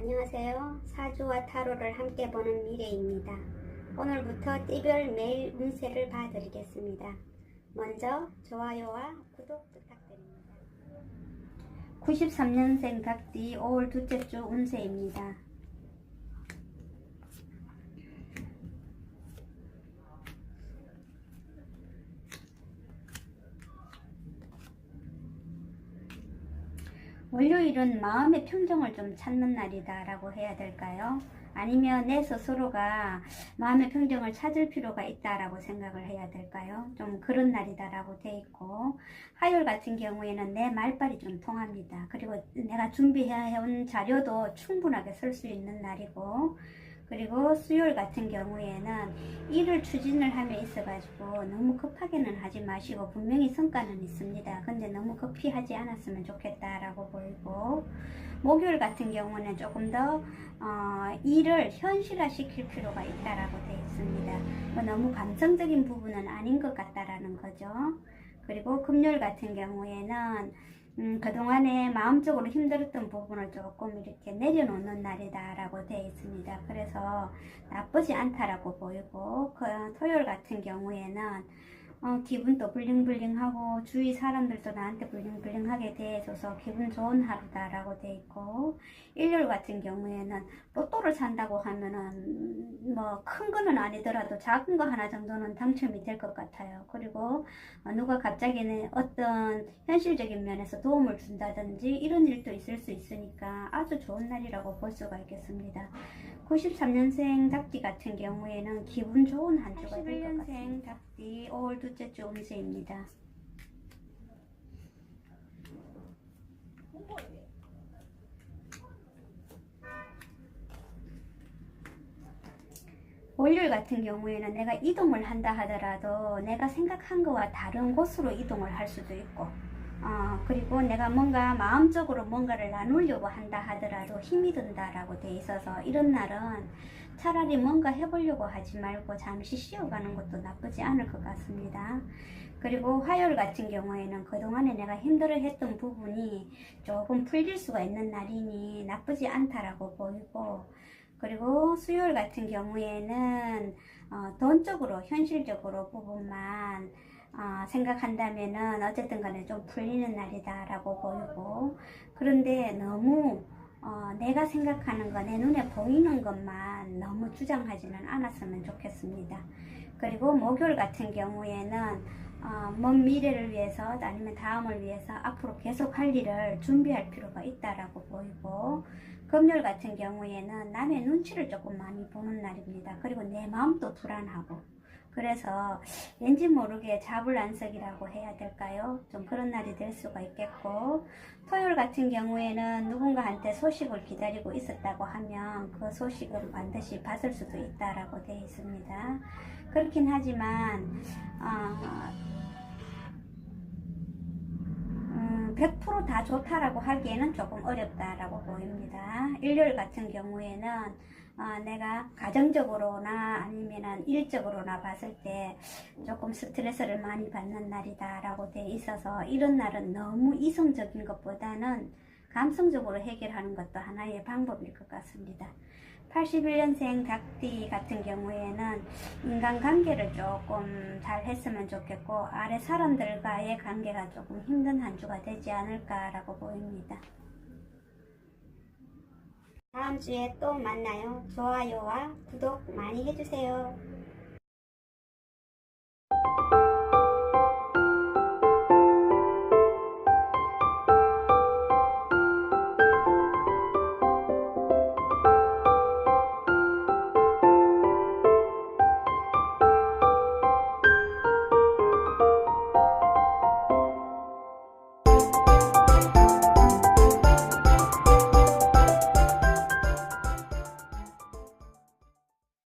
안녕하세요. 사주와 타로를 함께 보는 미래입니다. 오늘부터 띠별 매일 운세를 봐드리겠습니다. 먼저 좋아요와 구독 부탁드립니다. 93년생 닭띠 5월 둘째 주 운세입니다. 월요일은 마음의 평정을 좀 찾는 날이다 라고 해야 될까요? 아니면 내 스스로가 마음의 평정을 찾을 필요가 있다라고 생각을 해야 될까요? 좀 그런 날이다라고 돼 있고 화요일 같은 경우에는 내 말빨이 좀 통합니다. 그리고 내가 준비해온 자료도 충분하게 쓸 수 있는 날이고 그리고 수요일 같은 경우에는 일을 추진을 함에 있어 가지고 너무 급하게는 하지 마시고 분명히 성과는 있습니다. 근데 너무 급히 하지 않았으면 좋겠다 라고 보이고 목요일 같은 경우는 조금 더 어, 일을 현실화 시킬 필요가 있다라고 되어 있습니다. 뭐 너무 감성적인 부분은 아닌 것 같다라는 거죠. 그리고 금요일 같은 경우에는 음, 그동안에 마음적으로 힘들었던 부분을 조금 이렇게 내려놓는 날이다 라고 되어 있습니다. 그래서 나쁘지 않다라고 보이고, 그 토요일 같은 경우에는 어, 기분도 블링블링하고 주위 사람들도 나한테 블링블링하게 돼줘서 기분 좋은 하루다 라고 돼 있고 일요일 같은 경우에는 로또를 산다고 하면은 뭐 큰 거는 아니더라도 작은 거 하나 정도는 당첨이 될 것 같아요. 그리고 어, 누가 갑자기는 어떤 현실적인 면에서 도움을 준다든지 이런 일도 있을 수 있으니까 아주 좋은 날이라고 볼 수가 있겠습니다. 93년생 닭띠 같은 경우에는 기분 좋은 한 주가 될 것 같습니다. 닭띠 5월 둘째 주 운세입니다. 월요일 같은 경우에는 내가 이동을 한다 하더라도 내가 생각한 거와 다른 곳으로 이동을 할 수도 있고 어, 그리고 내가 뭔가 마음적으로 뭔가를 나누려고 한다 하더라도 힘이 든다라고 돼 있어서 이런 날은 차라리 뭔가 해보려고 하지 말고 잠시 쉬어가는 것도 나쁘지 않을 것 같습니다. 그리고 화요일 같은 경우에는 그동안에 내가 힘들어 했던 부분이 조금 풀릴 수가 있는 날이니 나쁘지 않다라고 보이고 그리고 수요일 같은 경우에는 어, 돈적으로 현실적으로 부분만 어, 생각한다면은 어쨌든 간에 좀 풀리는 날이다 라고 보이고 그런데 너무 어, 내가 생각하는 거, 내 눈에 보이는 것만 너무 주장하지는 않았으면 좋겠습니다. 그리고 목요일 같은 경우에는 어, 먼 미래를 위해서 아니면 다음을 위해서 앞으로 계속 할 일을 준비할 필요가 있다라고 보이고 금요일 같은 경우에는 남의 눈치를 조금 많이 보는 날입니다. 그리고 내 마음도 불안하고 그래서 왠지 모르게 자불안석이라고 해야 될까요? 좀 그런 날이 될 수가 있겠고 토요일 같은 경우에는 누군가한테 소식을 기다리고 있었다고 하면 그 소식은 반드시 받을 수도 있다라고 되어 있습니다. 그렇긴 하지만 어, 음, 100%다 좋다라고 하기에는 조금 어렵다라고 보입니다. 일요일 같은 경우에는 어, 내가 가정적으로나 아니면 일적으로나 봤을 때 조금 스트레스를 많이 받는 날이다 라고 돼 있어서 이런 날은 너무 이성적인 것보다는 감성적으로 해결하는 것도 하나의 방법일 것 같습니다. 81년생 닭띠 같은 경우에는 인간관계를 조금 잘 했으면 좋겠고 아래 사람들과의 관계가 조금 힘든 한 주가 되지 않을까라고 보입니다. 다음 주에 또 만나요. 좋아요와 구독 많이 해주세요.